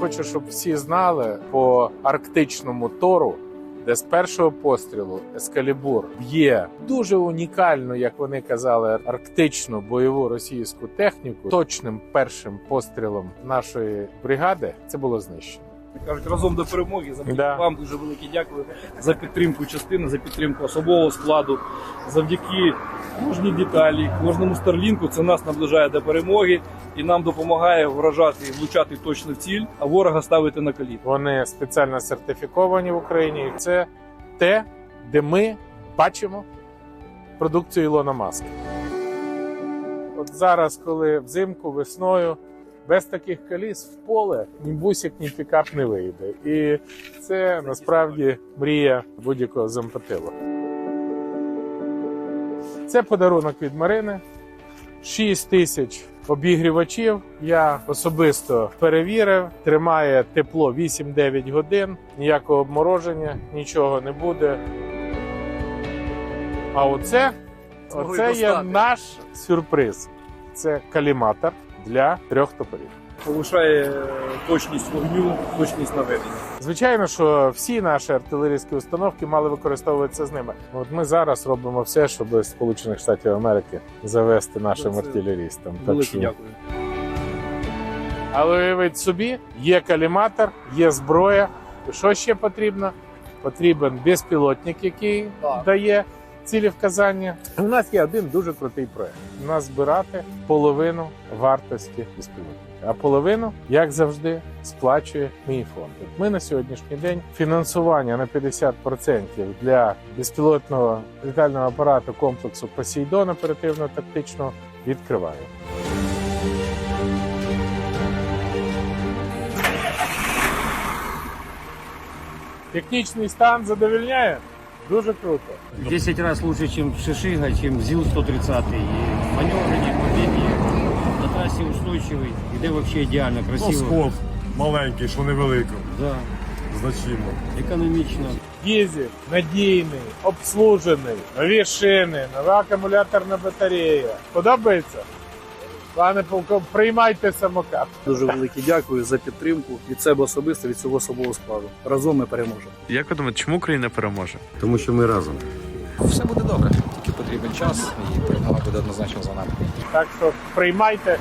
Хочу, щоб всі знали по арктичному тору, де з першого пострілу Ескалібур б'є дуже унікальну, як вони казали, арктичну бойову російську техніку. Точним першим пострілом нашої бригади це було знищено. Кажуть, разом до перемоги. За Да. вам дуже велике дякую за підтримку частини, за підтримку особового складу. Завдяки кожній деталі, кожному старлінку це нас наближає до перемоги і нам допомагає вражати і влучати точно в ціль, а ворога ставити на коліт. Вони спеціально сертифіковані в Україні. І Це те, де ми бачимо продукцію Ілона Маска. От зараз, коли взимку, весною, без таких коліс в поле ні бусик, ні пікап не вийде. І це насправді мрія будь-якого зампотила. Це подарунок від Марини. 6 тисяч обігрівачів. Я особисто перевірив. Тримає тепло 8-9 годин, ніякого обмороження, нічого не буде. А оце, оце є наш сюрприз. Це каліматор для трьох топорів. Повишає е, точність вогню, точність наведення. Звичайно, що всі наші артилерійські установки мали використовуватися з ними. От ми зараз робимо все, щоб з Сполучених Штатів Америки завести нашим Це артилерістам. Так що- дякую. Але уявіть собі, є каліматор, є зброя. Що ще потрібно? Потрібен безпілотник, який Так. дає цілі вказання. У нас є один дуже крутий проект. У нас збирати половину вартості безпілотника. А половину, як завжди, сплачує мій фонд. Ми на сьогоднішній день фінансування на 50% для безпілотного літального апарату комплексу Посейдон оперативно-тактичного відкриваємо. Технічний стан задовільняє? Дуже круто. 10 раз лучше, чем Шишига, чем ЗИЛ-130. И маневреннее, мобильнее, на трассе устойчивый, где вообще идеально, Ну, красиво. скоп маленький, що невеликий, Да, значимо. экономично. Дізель надійний, обслужений, нові шини, нова акумуляторна батарея. Подобається? Пане полков, приймайте самокат. Дуже велике дякую за підтримку від себе особисто, від цього особового складу. Разом ми переможемо. Як ви думаєте, чому Україна переможе? Тому що ми разом. Все буде добре, тільки потрібен час, і перемога буде однозначно за нами. Так що приймайте